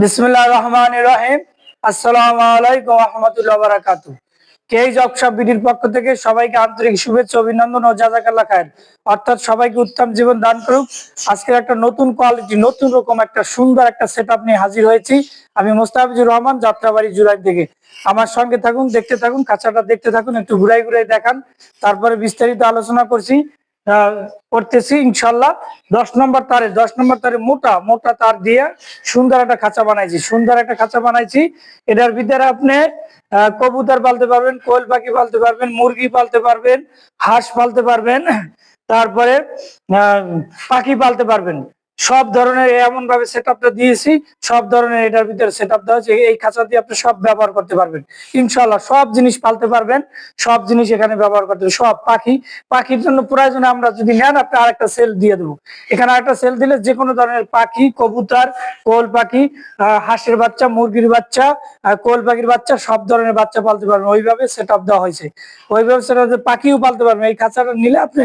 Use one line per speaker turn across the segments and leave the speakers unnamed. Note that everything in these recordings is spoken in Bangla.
বিসমুল্লাহ রহমান রহিম। আলাইকুম রহমতুল্লাহ বারাকাতু কে জবসাপ বিডির পক্ষ থেকে সবাইকে আন্তরিক শুভেচ্ছা, অভিনন্দন ও জাজাকাল্লা খায়ের। অর্থাৎ সবাইকে উত্তম জীবন দান করুক। আজকের একটা নতুন কোয়ালিটি নতুন রকম একটা সুন্দর একটা সেট নিয়ে হাজির হয়েছি আমি মোস্তাফিজুর রহমান, যাত্রাবাড়ি জুলাই থেকে। আমার সঙ্গে থাকুন, দেখতে থাকুন কাঁচাটা দেখতে থাকুন, একটু ঘুরাই ঘুরাই দেখান। তারপরে বিস্তারিত আলোচনা করছি। করতেছি, ইনশাল্লাহ। দশ নম্বর তারে দশ নম্বর তারে মোটা মোটা তার দিয়ে সুন্দর একটা খাঁচা বানাইছি, সুন্দর একটা খাঁচা বানাইছি। এটার ভিতরে আপনি কবুতর পালতে পারবেন, কোয়েল পাখি পালতে পারবেন, মুরগি পালতে পারবেন, হাঁস পালতে পারবেন, তারপরে পাখি পালতে পারবেন। সব ধরনের এমন ভাবে সেট আপটা দিয়েছি, সব ধরনের এটার ভিতরে সেট আপ দেওয়া হচ্ছে এই খাঁচা দিয়ে আপনি সব ব্যবহার করতে পারবেন। ইনশাল্লাহ সব জিনিস পালতে পারবেন, সব জিনিস এখানে ব্যবহার করতে সব পাখি। পাখির জন্য প্রয়োজনে আমরা যদি নেন, আপনি আরেকটা সেল দিয়ে দেবো। এখানে আরেকটা সেল দিলে যে কোনো ধরনের পাখি, কবুতর, কোল পাখি হাঁসের বাচ্চা, মুরগির বাচ্চা কোল পাখির বাচ্চা, সব ধরনের বাচ্চা পালতে পারবেন। ওইভাবে সেট আপ দেওয়া হয়েছে। ওইভাবে সেট পাখিও পালতে পারবেন। এই খাঁচাটা নিলে আপনি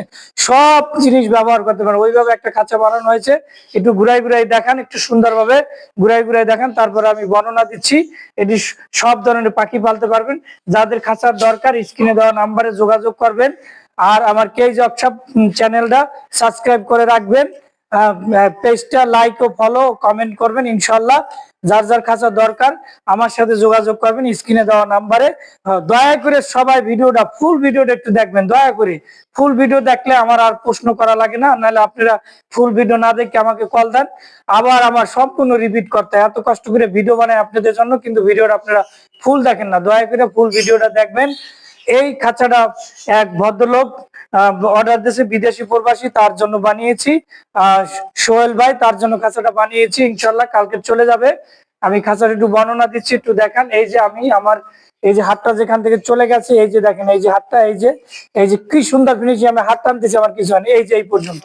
সব জিনিস ব্যবহার করতে পারবেন। ওইভাবে একটা খাঁচা বানানো হয়েছে। একটু ঘুরাই ঘুরাই দেখান, একটু সুন্দরভাবে ঘুরাই ঘুরাই দেখান, তারপরে আমি বর্ণনা দিচ্ছি। এটি সব ধরনের পাখি পালতে পারবেন। যাদের খাঁচার দরকার, স্ক্রিনে দেওয়া নাম্বারে যোগাযোগ করবেন। আর আমার কেজ জবসাপ চ্যানেলটা সাবস্ক্রাইব করে রাখবেন। পেজটা লাইক ও ফলো কমেন্ট করবেন ইনশাল্লাহ যার যার খাঁচা দরকার, আমার সাথে যোগাযোগ করবেন স্ক্রিনে দেওয়া নাম্বারে দয়া করে সবাই ভিডিওটা ফুল ভিডিওটা একটু দেখবেন, দয়া করে। ফুল ভিডিও দেখলে আমার আর প্রশ্ন করা লাগে না, নাহলে আপনারা ফুল ভিডিও না দেখে আমাকে কল দেন। আবার আমার সম্পূর্ণ রিপিট করতে এত কষ্ট করে ভিডিও বানাই আপনাদের জন্য, কিন্তু ভিডিওটা আপনারা ফুল দেখেন না। দয়া করে ফুল ভিডিওটা দেখবেন। এই খাঁচাটা এক ভদ্রলোক অর্ডার দিয়েছে বিদেশি প্রবাসী, তার জন্য বানিয়েছি। সোহেল ভাই, তার জন্য খাঁচাটা বানিয়েছি ইনশাল্লাহ কালকে চলে যাবে। আমি খাঁচাটা একটু বর্ণনা দিচ্ছি, একটু দেখান। এই যে আমি আমার, এই যে হাতটা যেখান থেকে চলে গেছে, এই যে দেখেন, এই যে হাতটা, এই যে এই যে কি সুন্দর ফিনিশিং আমি হাত টানতেছি, আমার কিছু হয়নি। এই যে এই পর্যন্ত।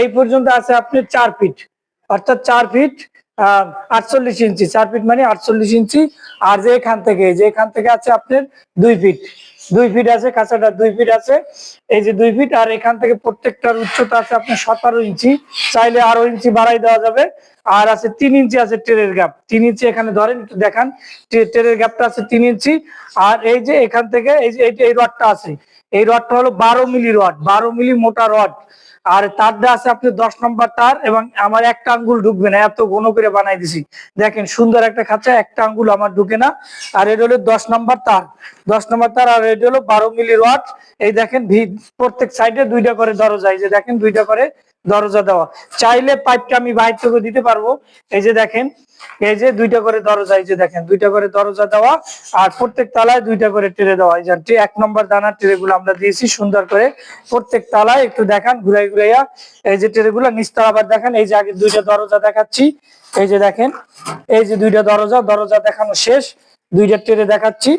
এই পর্যন্ত আছে আপনি চার ফিট অর্থাৎ চার ফিট আটচল্লিশ ইঞ্চি, চার ফিট মানে আটচল্লিশ ইঞ্চি। আর যে এখান থেকে যে এখান থেকে আছে আপনার দুই ফিট দুই ফিট আছে কাঁচাটা দুই ফিট আছে। এই যে দুই ফিট আর এখান থেকে প্রত্যেকটার উচ্চতা আছে আপনার সতেরো ইঞ্চি। চাইলে আরও ইঞ্চি বাড়াই দেওয়া যাবে। আর আছে তিন ইঞ্চি আছে ট্রেনের গ্যাপ তিন ইঞ্চি এখানে ধরেন, একটু দেখান। ট্রে- ট্রেনের গ্যাপটা আছে তিন ইঞ্চি। আর এই যে এখান থেকে, এই যে, এই রডটা আছে। এই রডটা হলো বারো মিলি রড বারো মিলি মোটা রড আর তারটা আছে আপনি দশ নম্বর তার এবং আমার একটা আঙ্গুল ঢুকবে না, এত ঘন করে বানাই দিছি। দেখেন, সুন্দর একটা খাঁচা, একটা আঙ্গুল আমার ঢুকে না। আর এটা হলো দশ নম্বর তার। দশ নম্বর তার আর এটা হলো বারো মিলি রড। এই দেখেন প্রত্যেক সাইডে দুইটা করে দরজা, এই যে দেখেন, দুইটা করে দরজা দেওয়া। চাইলে পাইপটা আমি বাইর থেকে দিতে পারব। এই যে দেখেন, এই যে দুইটা করে দরজা, এই যে দেখেন, দুইটা করে দরজা দেওয়া আর প্রত্যেক তালায় দুইটা করে ট্রে দেওয়া। এই যে এক নম্বর দানার ট্রে গুলো আমরা দিয়েছি সুন্দর করে। প্রত্যেক তালায় একটু দেখান, ঘুরাই ঘুরাইয়া। এই যে ট্রে গুলো নিচতলা আবার দেখেন, এই যে আগে দুইটা দরজা দেখাচ্ছি। এই যে দেখেন, এই যে দুইটা দরজা দরজা দেখানো শেষ। দুইটা ট্রে দেখাচ্ছি।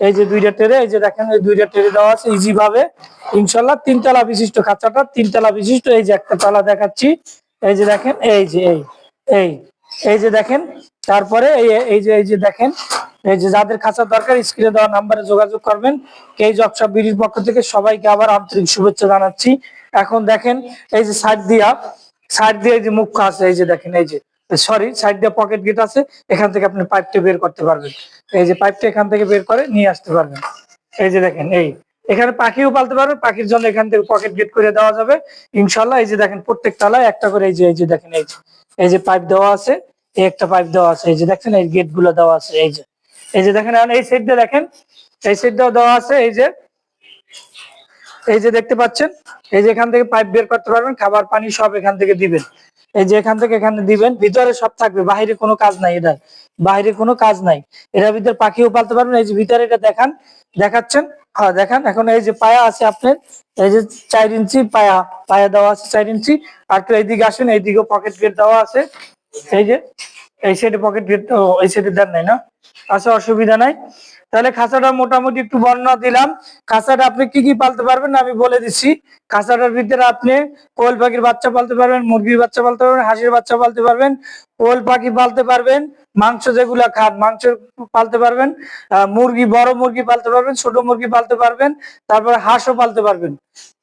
এই যে দুইটা টেরে এই যে দেখেন এই দুইটা টেরে দেওয়া আছে ইজি ভাবে ইনশাল্লাহ তিনতলা বিশিষ্ট খাঁচাটা তিনতলা বিশিষ্ট এই যে একটা তালা দেখাচ্ছি এই যে দেখেন এই যে এই এই এই যে দেখেন তারপরে এই এই যে এই যে দেখেন এই যে যাদের খাঁচার দরকার স্ক্রিনে দেওয়া নাম্বারে যোগাযোগ করবেন কে জবসা বিডির পক্ষ থেকে সবাইকে আবার আন্তরিক শুভেচ্ছা জানাচ্ছি এখন দেখেন এই যে সাইড দিয়া সাইড দিয়ে এই যে মুখ আছে এই যে দেখেন এই যে সরি সাইড দিয়ে পকেট গেট আছে, এখান থেকে আপনি পাইপটা বের করতে পারবেন। এই যে পাইপটা এখান থেকে বের করে নিয়ে আসতে পারবেন। এই যে দেখেন, এই। এখানে পাখিও পালতে পারবেন, পাখির জন্য এখান থেকে পকেট গেট করে দেওয়া যাবে। ইনশাল্লাহ এই যে দেখেন, প্রত্যেক তলায় একটা করে এই যে এই যে দেখেন, এই যে। এই যে পাইপ দেওয়া আছে, এই একটা পাইপ দেওয়া আছে, এই যে দেখছেন এই গেটগুলো দেওয়া আছে, এই যে। এই যে দেখেন এই সাইডটা দেখেন, এই সাইডটাও দেওয়া আছে, এই যে। এই যে দেখতে পাচ্ছেন, এই যে এখান থেকে পাইপ বের করতে পারবেন, খাবার, পানি সব এখান থেকে দিবেন। এই যে এখান থেকে এখানে দিবেন, ভিতরে সব থাকবে বাইরে কোনো কাজ নাই এটার। বাইরে কোনো কাজ নাই। এটার ভিতরে পাখিও পালতে পারবেন, এই যে ভিতরে এটা দেখান, দেখাচ্ছেন? হ্যাঁ দেখান। এখন এই যে পায়া আছে আপনার, এই যে চার ইঞ্চি পায়া পায়া দেওয়া আছে চার ইঞ্চি। আর একটু এইদিকে আসেন এইদিকেও পকেট গেট দেওয়া আছে। এই যে, এই সাইডে পকেট গেট এই সাইডে দেন নাই না? আচ্ছা অসুবিধা নাই। তাহলে খাঁচাটা মোটামুটি একটু বর্ণনা দিলাম। খাঁচাটা আপনি কি কি পালতে পারবেন আমি বলে দিচ্ছি। খাঁচাটার ভিতরে আপনি কোয়েল পাখির বাচ্চা পালতে পারবেন, মুরগির বাচ্চা পালতে পারবেন, হাঁসের বাচ্চা পালতে পারবেন। কোয়েল পাখি পালতে পারবেন, মাংস যেগুলা খান, মাংস পালতে পারবেন মুরগি, বড় মুরগি পালতে পারবেন, ছোট মুরগি পালতে পারবেন, তারপরে হাঁসও পালতে পারবেন।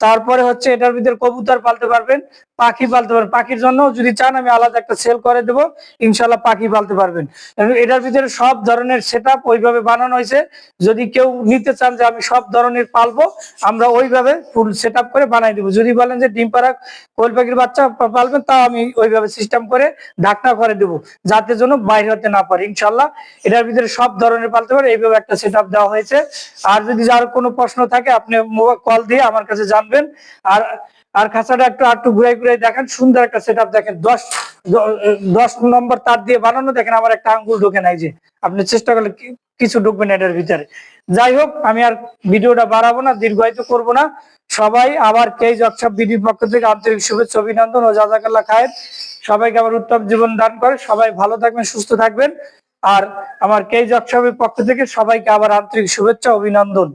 তারপরে হচ্ছে এটার ভিতরে কবুতর পালতে পারবেন, পাখি পালতে পারবেন। পাখির জন্য যদি চান, আমি আলাদা একটা সেল করে দেবো ইনশাল্লাহ পাখি পালতে পারবেন। এটার ভিতরে সব ধরনের সেট আপ ওইভাবে বানানো হয়েছে, যদি কেউ নিতে চান যে আমি সব ধরনের পালবো, আমরা ওইভাবে ফুল সেট আপ করে বানাই দেবো। যদি বলেন যে ডিম পাড়া কোয়েল পাখির বাচ্চা পালবেন, তাও আমি ওইভাবে সিস্টেম করে ঢাকনা করে দেবো। যাতে যেন বাইরে হতে না পারে, ইনশাল্লাহ। এটার ভিতরে সব ধরনের পালতে পারে, এইভাবে একটা সেট দেওয়া হয়েছে। আর যদি যার কোনো প্রশ্ন থাকে, আপনি কল দিয়ে আমার কাছে জানবেন। আর আর খাঁচাটা একটু আটটু ঘুরাই ঘুরাই দেখেন, সুন্দর একটা সেট দেখেন। দশ দশ নম্বর তার দিয়ে বানানো, দেখেন আমার একটা আঙ্গুল ঢোকে নাই যে। আপনি চেষ্টা করলে কিছু ঢুকবেন এটার ভিতরে। যাই হোক, আমি আর ভিডিওটা বাড়াবো না, দীর্ঘায়িত করব না। সবাই আবার কেই জকসব বিডির পক্ষ থেকে আন্তরিক শুভেচ্ছা, অভিনন্দন ও জাজাকাল্লা খায়ের। সবাইকে আবার উত্তম জীবন দান করে। সবাই ভালো থাকবেন, সুস্থ থাকবেন। আর আমার কেই জকসবের পক্ষ থেকে সবাইকে আবার আন্তরিক শুভেচ্ছা, অভিনন্দন।